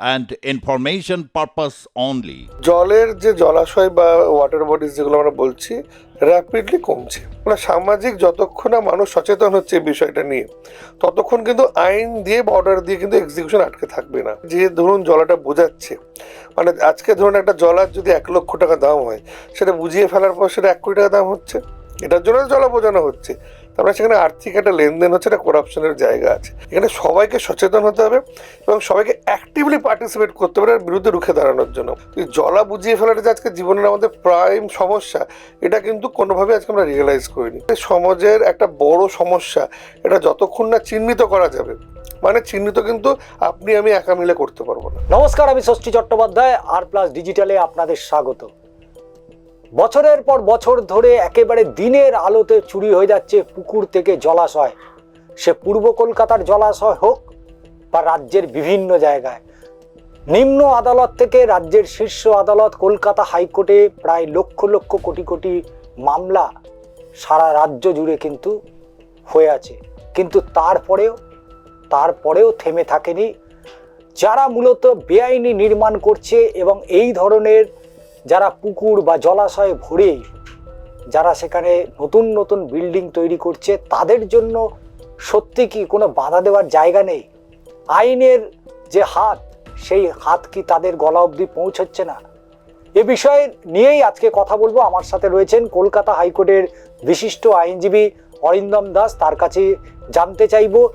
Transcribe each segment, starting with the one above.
and information purpose only. জলের যে জলাশয় বা ওয়াটার বডিজ যেগুলো আমরা বলছি র্যাপিডলি কমছে। মানে সামাজিক যতক্ষণ না মানুষ সচেতন হচ্ছে এই বিষয়টা নিয়ে, ততক্ষণ কিন্তু আইন দিয়ে বা অর্ডার দিয়ে কিন্তু এক্সিকিউশন আটকে থাকবে না। যে ধরুন জলাটা বোঝাচ্ছে মানে আজকে ধরুন একটা জলার যদি এক লক্ষ টাকা দাম হয়, সেটা বুঝিয়ে ফেলার পর সেটা এক কোটি টাকা দাম হচ্ছে। এটার জন্য জলা বোঝানো হচ্ছে। তারপরে সেখানে আর্থিক একটা লেনদেন হচ্ছে, একটা করাপশনের জায়গা আছে। এখানে সবাইকে সচেতন হতে হবে এবং সবাইকে অ্যাক্টিভলি পার্টিসিপেট করতে হবে বিরুদ্ধে রুখে দাঁড়ানোর জন্য। জলা বুঝিয়ে ফেলাটা যে আজকে জীবনের আমাদের প্রাইম সমস্যা, এটা কিন্তু কোনোভাবে আজকে আমরা রিয়েলাইজ করিনি। সমাজের একটা বড় সমস্যা, এটা যতক্ষণ না চিহ্নিত করা যাবে মানে চিহ্নিত কিন্তু আপনি আমি একা মিলে করতে পারব না। নমস্কার, আমি ষষ্ঠী চট্টোপাধ্যায় আর প্লাস ডিজিটালে আপনাদের স্বাগত। বছরের পর বছর ধরে একেবারে দিনের আলোতে চুরি হয়ে যাচ্ছে পুকুর থেকে জলাশয়। সে পূর্ব কলকাতার জলাশয় হোক বা রাজ্যের বিভিন্ন জায়গায়। নিম্ন আদালত থেকে রাজ্যের শীর্ষ আদালত কলকাতা হাইকোর্টে প্রায় লক্ষ লক্ষ কোটি কোটি মামলা সারা রাজ্য জুড়ে কিন্তু হয়ে আছে। কিন্তু তারপরেও তারপরেও থেমে থাকেনি। যারা মূলত বেআইনি নির্মাণ করছে এবং এই ধরনের যারা পুকুর বা জলাশয় ভরে যারা সেখানে নতুন নতুন বিল্ডিং তৈরি করছে, তাদের জন্য সত্যি কি কোনো বাধা দেওয়ার জায়গা নেই? আইনের যে হাত, সেই হাত কি তাদের গলা অবধি পৌঁছচ্ছে না? এ বিষয়ে নিয়েই আজকে কথা বলব। আমার সাথে রয়েছেন কলকাতা হাইকোর্টের বিশিষ্ট আইনজীবী অরিন্দম দাস। তার কাছে জানতে চাইব,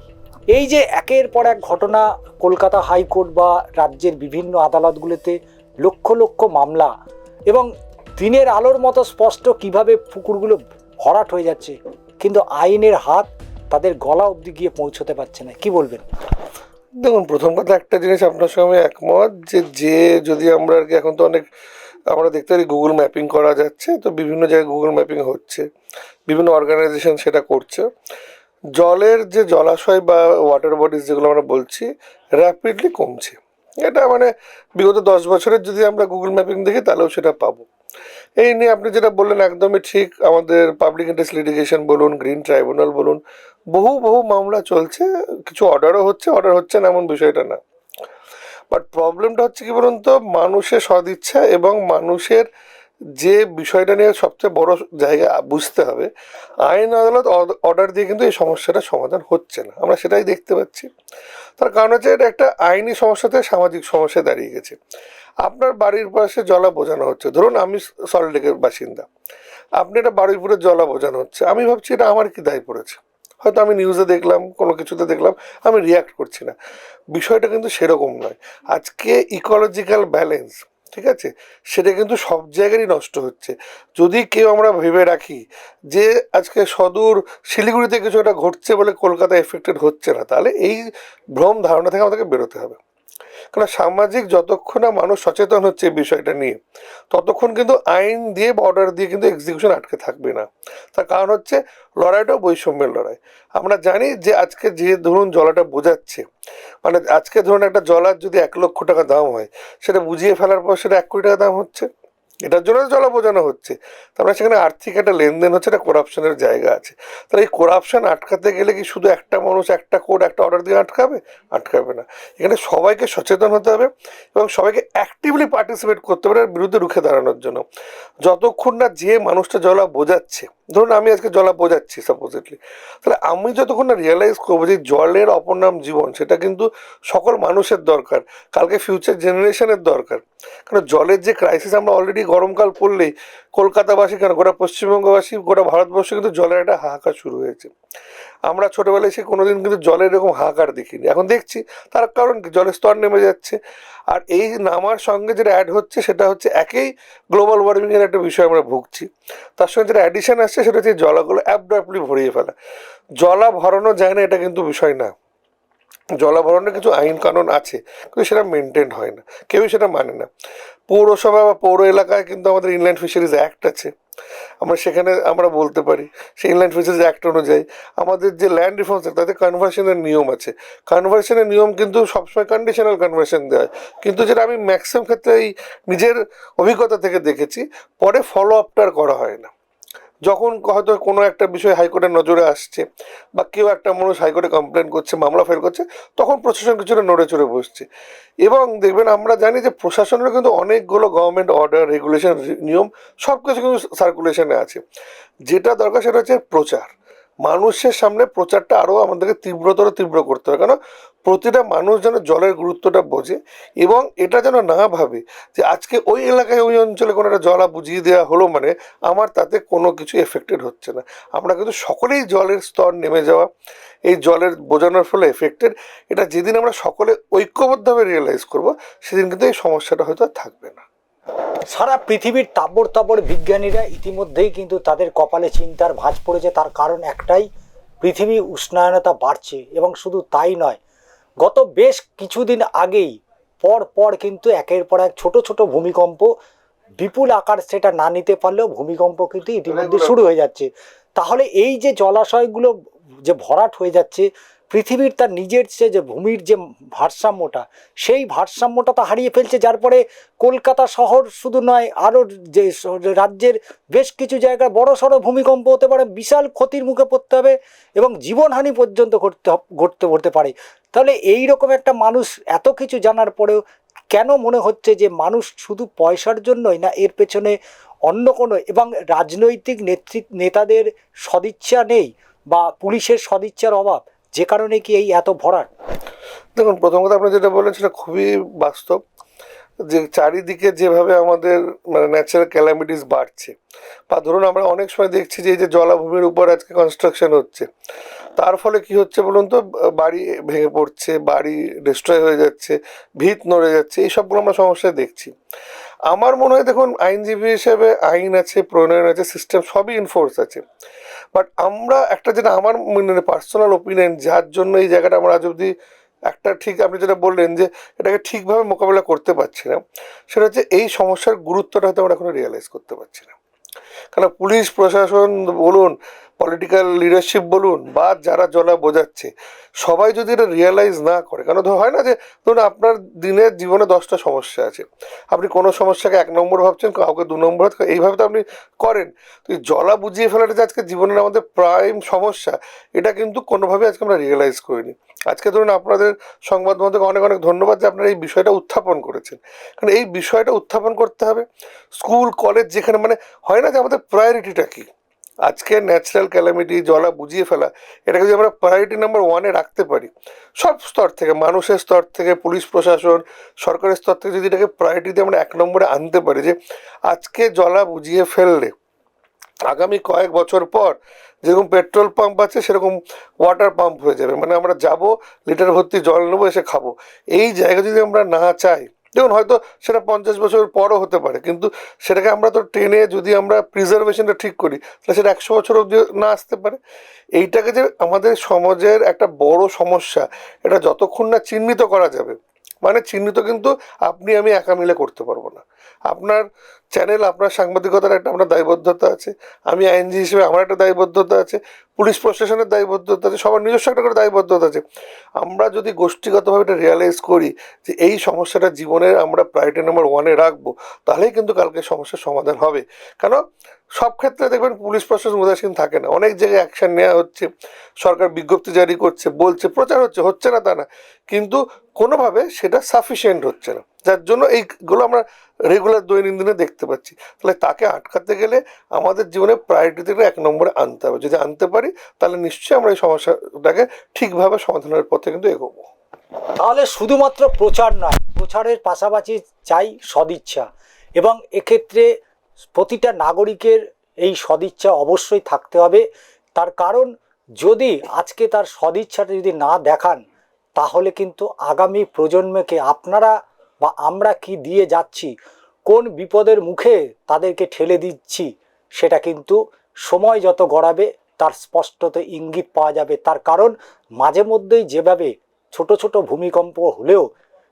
এই যে একের পর এক ঘটনা কলকাতা হাইকোর্ট বা রাজ্যের বিভিন্ন আদালতগুলোতে লক্ষ লক্ষ মামলা এবং দিনের আলোর মতো স্পষ্ট কীভাবে পুকুরগুলো ভরাট হয়ে যাচ্ছে, কিন্তু আইনের হাত তাদের গলা অবধি গিয়ে পৌঁছতে পারছে না। কি বলবেন? দেখুন, প্রথম কথা একটা জিনিস আপনার সঙ্গে একমত যে যে যদি আমরা আর কি এখন তো অনেক, আমরা দেখতে পারি গুগল ম্যাপিং করা যাচ্ছে, তো বিভিন্ন জায়গায় গুগল ম্যাপিং হচ্ছে, বিভিন্ন অর্গানাইজেশন সেটা করছে। জলের যে জলাশয় বা ওয়াটার বডিজ যেগুলো আমরা বলছি র্যাপিডলি কমছে। এটা মানে বিগত দশ বছরের যদি আমরা গুগল ম্যাপিং দেখি, তাহলেও সেটা পাবো। এই নিয়ে আপনি যেটা বললেন, একদমই ঠিক আমাদের পাবলিক ইন্টারেস্ট লিটিগেশন বলুন গ্রিন ট্রাইব্যুনাল বলুন, বহু বহু মামলা চলছে, কিছু অর্ডারও হচ্ছে অর্ডার হচ্ছে না, এমন বিষয়টা না। বাট প্রবলেমটা হচ্ছে কি বলুন তো, মানুষের সদিচ্ছা এবং মানুষের যে বিষয়টা নিয়ে সবচেয়ে বড় জায়গা বুঝতে হবে, আইন আদালত অর্ডার দিয়ে কিন্তু এই সমস্যাটা সমাধান হচ্ছে না। আমরা সেটাই দেখতে পাচ্ছি। তার কারণ হচ্ছে এটা একটা আইনি সমস্যা থেকে সামাজিক সমস্যা দাঁড়িয়ে গেছে। আপনার বাড়ির পাশে জলা বোঝানো হচ্ছে। ধরুন আমি সল্টলেকের বাসিন্দা। আপনি এটা বাড়ির উপরে জলা বোঝানো হচ্ছে। আমি ভাবছি এটা আমার কি দায় পড়েছে? হয়তো আমি নিউজে দেখলাম, কোনো কিছুতে দেখলাম, আমি রিয়াক্ট করছি না। বিষয়টা কিন্তু সেরকম নয়। আজকে ইকোলজিক্যাল ব্যালেন্স ঠিক আছে? সেটা কিন্তু সব জায়গারই নষ্ট হচ্ছে। যদি কেউ আমরা ভেবে রাখি যে আজকে সদূর শিলিগুড়িতে কিছু একটা ঘটছে বলে কলকাতা এফেক্টেড হচ্ছে না, তাহলে এই ভ্রম ধারণা থেকে আমাদেরকে বেরোতে হবে। কারণ সামাজিক যতক্ষণ না মানুষ সচেতন হচ্ছে এই বিষয়টা নিয়ে, ততক্ষণ কিন্তু আইন দিয়ে বর্ডার দিয়ে কিন্তু এক্সিকিউশন আটকে থাকবে না। তার কারণ হচ্ছে লড়াইটাও বৈষম্যের লড়াই। আমরা জানি যে আজকে যে ধরুন জলাটা বোঝাচ্ছে মানে আজকে ধরুন একটা জলার যদি এক লক্ষ টাকা দাম হয়, সেটা বুঝিয়ে ফেলার পর সেটা এক কোটি টাকা দাম হচ্ছে। এটার জন্য জলা বোঝানো হচ্ছে। তারপরে সেখানে আর্থিক একটা লেনদেন হচ্ছে, একটা করাপশনের জায়গা আছে। তাহলে এই করাপশন আটকাতে গেলে কি শুধু একটা মানুষ, একটা কোড একটা অর্ডার দিয়ে আটকাবে? আটকাবে না। এখানে সবাইকে সচেতন হতে হবে এবং সবাইকে অ্যাক্টিভলি পার্টিসিপেট করতে হবে বিরুদ্ধে রুখে দাঁড়ানোর জন্য। যতক্ষণ না যে মানুষটা জলা বোঝাচ্ছে ধরুন আমি আজকে জলা বোঝাচ্ছি সাপোজিটলি তাহলে আমি যতক্ষণ না রিয়েলাইজ করব যে জলের অপর নাম জীবন, সেটা কিন্তু সকল মানুষের দরকার, কালকে ফিউচার জেনারেশনের দরকার। কারণ জলের যে ক্রাইসিস আমরা অলরেডি গরমকাল পড়লেই, কলকাতাবাসী কেন গোটা পশ্চিমবঙ্গবাসী, গোটা ভারতবর্ষে কিন্তু জলের একটা হাহাকার শুরু হয়েছে। আমরা ছোটোবেলায় সে কোনোদিন কিন্তু জলের এরকম হাহাকার দেখিনি। এখন দেখছি তার কারণ কি? জলের স্তর নেমে যাচ্ছে। আর এই নামার সঙ্গে যেটা অ্যাড হচ্ছে সেটা হচ্ছে একেই গ্লোবাল ওয়ার্মিংয়ের একটা বিষয় আমরা ভুগছি। তার সঙ্গে যেটা অ্যাডিশন আসছে সেটা হচ্ছে জলাগুলো অ্যাবডাপলি ভরিয়ে ফেলা। জলা ভরানো যায় না, এটা কিন্তু বিষয় না। জলাভরণের কিছু আইন কানুন আছে, কিন্তু সেটা মেনটেন হয় না। কেউই সেটা মানে না। পৌরসভা বা পৌর এলাকায় কিন্তু আমাদের ইনল্যান্ড ফিশারিজ অ্যাক্ট আছে। আমরা সেখানে, আমরা বলতে পারি, সেই ইনল্যান্ড ফিশারিজ অ্যাক্ট অনুযায়ী আমাদের যে ল্যান্ড রিফর্মস তাতে কনভার্সনের নিয়ম আছে। কনভার্সনের নিয়ম কিন্তু সবসময় কন্ডিশনাল কনভার্সন দেওয়া হয়। কিন্তু যেটা আমি ম্যাক্সিমাম ক্ষেত্রে এই নিজের অভিজ্ঞতা থেকে দেখেছি, পরে ফলো আপটা করা হয় না। যখন হয়তো কোনো একটা বিষয় হাইকোর্টের নজরে আসছে বা কেউ একটা মানুষ হাইকোর্টে কমপ্লেন করছে, মামলা ফাইল করছে, তখন প্রশাসন কিছুটা নড়ে চড়ে বসছে। এবং দেখবেন আমরা জানি যে প্রশাসনের কিন্তু অনেকগুলো গভর্নমেন্ট অর্ডার রেগুলেশন নিয়ম সব কিছু কিন্তু সার্কুলেশনে আছে। যেটা দরকার সেটা হচ্ছে প্রচার। মানুষের সামনে প্রচারটা আরও আমাদেরকে তীব্রতর তীব্র করতে হবে। কেন? প্রতিটা মানুষ যেন জলের গুরুত্বটা বোঝে এবং এটা যেন না ভাবে যে আজকে ওই এলাকায় ওই অঞ্চলে কোনো একটা জলা বুঝিয়ে দেওয়া হলো মানে আমার তাতে কোনো কিছু এফেক্টেড হচ্ছে না। আমরা কিন্তু সকলেই জলের স্তর নেমে যাওয়া, এই জলের বোঝানোর ফলে এফেক্টেড এটা যেদিন আমরা সকলে ঐক্যবদ্ধভাবে রিয়েলাইজ করব, সেদিন কিন্তু এই সমস্যাটা হয়তো থাকবে না। সারা পৃথিবীর তাবড় তাবড় বিজ্ঞানীরা ইতিমধ্যেই কিন্তু তাদের কপালে চিন্তার ভাঁজ পড়েছে। তার কারণ একটাই পৃথিবী উষ্ণায়নতা বাড়ছে এবং শুধু তাই নয় গত বেশ কিছুদিন আগেই পর পর কিন্তু একের পর এক ছোট ছোট ভূমিকম্প বিপুল আকার সেটা না নিতে পারলেও ভূমিকম্প কিন্তু ইতিমধ্যে শুরু হয়ে যাচ্ছে। তাহলে এই যে জলাশয়গুলো যে ভরাট হয়ে যাচ্ছে পৃথিবীর তার নিজের সে যে ভূমির যে ভারসাম্যটা, সেই ভারসাম্যটা তো হারিয়ে ফেলছে, যার পরে কলকাতা শহর শুধু নয়, আরও যে রাজ্যের বেশ কিছু জায়গায় বড় সড়ো ভূমিকম্প হতে পারে, বিশাল ক্ষতির মুখে পড়তে হবে এবং জীবনহানি পর্যন্ত ঘটতে ঘটতে হতে পারে। তাহলে এই রকম একটা মানুষ এত কিছু জানার পরেও কেন মনে হচ্ছে যে মানুষ শুধু পয়সার জন্যই না, এর পেছনে অন্য কোনো এবং রাজনৈতিক নেতৃত্ব নেতাদের সদিচ্ছা নেই বা পুলিশের সদিচ্ছার অভাব? যে কারণে কি এই এত ভরাট? দেখুন, প্রথম কথা আপনি যেটা বললেন সেটা খুবই বাস্তব যে চারিদিকে যেভাবে আমাদের মানে ন্যাচারাল ক্যালামিটিস বাড়ছে। বা ধরুন আমরা অনেক সময় দেখছি যে এই যে জলাভূমির উপর আজকে কনস্ট্রাকশন হচ্ছে। তার ফলে কি হচ্ছে বলুন তো? বাড়ি ভেঙে পড়ছে, বাড়ি ডিস্ট্রয় হয়ে যাচ্ছে, ভিত নড়ে যাচ্ছে, এই সবগুলো আমরা সমস্যায় দেখছি। আমার মনে হয় দেখুন, আইনজীবী হিসেবে আইন আছে, প্রণয়ন আছে সিস্টেম সবই ইনফোর্স আছে। বাট আমরা একটা যেটা আমার মানে পার্সোনাল ওপিনিয়ন যার জন্য এই জায়গাটা আমরা আজ একটা ঠিক আপনি যেটা বললেন যে এটাকে ঠিকভাবে মোকাবেলা করতে পারছি না, সেটা হচ্ছে এই সমস্যার গুরুত্বটা হয়তো আমরা এখনও রিয়েলাইজ করতে পারছি না। কারণ পুলিশ, প্রশাসন বলুন পলিটিক্যাল লিডারশিপ বলুন বা যারা জলা বোঝাচ্ছে, সবাই যদি এটা রিয়েলাইজ না করে, কারণ ধর হয় না যে, ধরুন আপনার দিনের জীবনে দশটা সমস্যা আছে, আপনি কোনো সমস্যাকে এক নম্বর ভাবছেন, কাউকে দু নম্বর এইভাবে তো আপনি করেন। তো এই জলা বুঝিয়ে ফেলাটা যে আজকে জীবনের আমাদের প্রাইম সমস্যা, এটা কিন্তু কোনোভাবে আজকে আমরা রিয়েলাইজ করিনি। আজকে ধরুন আপনাদের সংবাদ মাধ্যমকে অনেক অনেক ধন্যবাদ যে আপনারা এই বিষয়টা উত্থাপন করেছেন। কারণ এই বিষয়টা উত্থাপন করতে হবে। স্কুল, কলেজ যেখানে মানে হয় না যে আমাদের প্রায়োরিটিটা কী? আজকে ন্যাচারাল ক্যালামিটি জলা বুঝিয়ে ফেলা, এটাকে যদি আমরা প্রায়োরিটি নাম্বার ওয়ানে রাখতে পারি, সব স্তর থেকে, মানুষের স্তর থেকে, পুলিশ, প্রশাসন, সরকারের স্তর থেকে যদি এটাকে প্রায়োরিটি দিয়ে আমরা এক নম্বরে আনতে পারি যে, আজকে জলা বুঝিয়ে ফেললে, আগামী কয়েক বছর পর যেরকম পেট্রোল পাম্প আছে, সেরকম ওয়াটার পাম্প হয়ে যাবে। মানে আমরা যাব লিটার ভর্তি জল নেব, এসে খাব। এই জায়গা যদি আমরা না চাই দেখুন, হয়তো সেটা পঞ্চাশ বছর পরও হতে পারে, কিন্তু সেটাকে আমরা তো টেনে যদি আমরা প্রিজার্ভেশনটা ঠিক করি, তাহলে সেটা একশো বছর অবধি না আসতে পারে। এইটাকে যে আমাদের সমাজের একটা বড় সমস্যা, এটা যতক্ষণ না চিহ্নিত করা যাবে মানে চিহ্নিত কিন্তু আপনি, আমি একা মিলে করতে পারব না। আপনার চ্যানেল, আপনার সাংবাদিকতার একটা আপনার দায়বদ্ধতা আছে। আমি আইনজীবী হিসেবে আমার একটা দায়বদ্ধতা আছে। পুলিশ প্রশাসনের দায়বদ্ধতা আছে। সবার নিজস্ব একটা করে দায়বদ্ধতা আছে। আমরা যদি গোষ্ঠীগতভাবে এটা রিয়ালাইজ করি যে এই সমস্যাটা জীবনের আমরা প্রায়োরিটি নাম্বার ওয়ানে রাখব, তাহলেই কিন্তু কালকে সমস্যার সমাধান হবে। কেন? সব ক্ষেত্রে দেখবেন পুলিশ প্রশাসন উদাসীন থাকে না। অনেক জায়গায় অ্যাকশন নেওয়া হচ্ছে। সরকার বিজ্ঞপ্তি জারি করছে, বলছে, প্রচার হচ্ছে হচ্ছে না তা না। কিন্তু কোনোভাবে সেটা সাফিসিয়েন্ট হচ্ছে না। যার জন্য এইগুলো আমরা রেগুলার দৈনন্দিনে দেখতে পাচ্ছি। তাহলে তাকে আটকাতে গেলে আমাদের জীবনে প্রায়োরিটি থেকে এক নম্বরে আনতে হবে। যদি আনতে পারি, তাহলে নিশ্চয়ই আমরা এই সমস্যাটাকে ঠিকভাবে সমাধানের পথে কিন্তু এগোবো। তাহলে শুধুমাত্র প্রচার নয়, প্রচারের পাশাপাশি চাই সদিচ্ছা। এবং এক্ষেত্রে প্রতিটা নাগরিকের এই সদিচ্ছা অবশ্যই থাকতে হবে। তার কারণ, যদি আজকে তার সদিচ্ছাটা যদি না দেখান, তাহলে কিন্তু আগামী প্রজন্মকে আপনারা বা আমরা কি দিয়ে যাচ্ছি, কোন বিপদের মুখে তাদেরকে ঠেলে দিচ্ছি, সেটা কিন্তু সময় যত গড়াবে তার স্পষ্টত ইঙ্গিত পাওয়া যাবে। তার কারণ মাঝে মধ্যেই যেভাবে ছোট ছোট ভূমিকম্প হলেও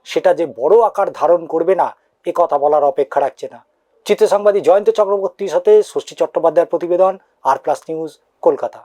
সেটা যে বড় আকার ধারণ করবে না, এ কথা বলার অপেক্ষা রাখছে না। চিত্র সাংবাদিক জয়ন্ত চক্রবর্তীর সাথে ষষ্ঠী চট্টোপাধ্যায়ের প্রতিবেদন আর প্লাস নিউজ কলকাতা।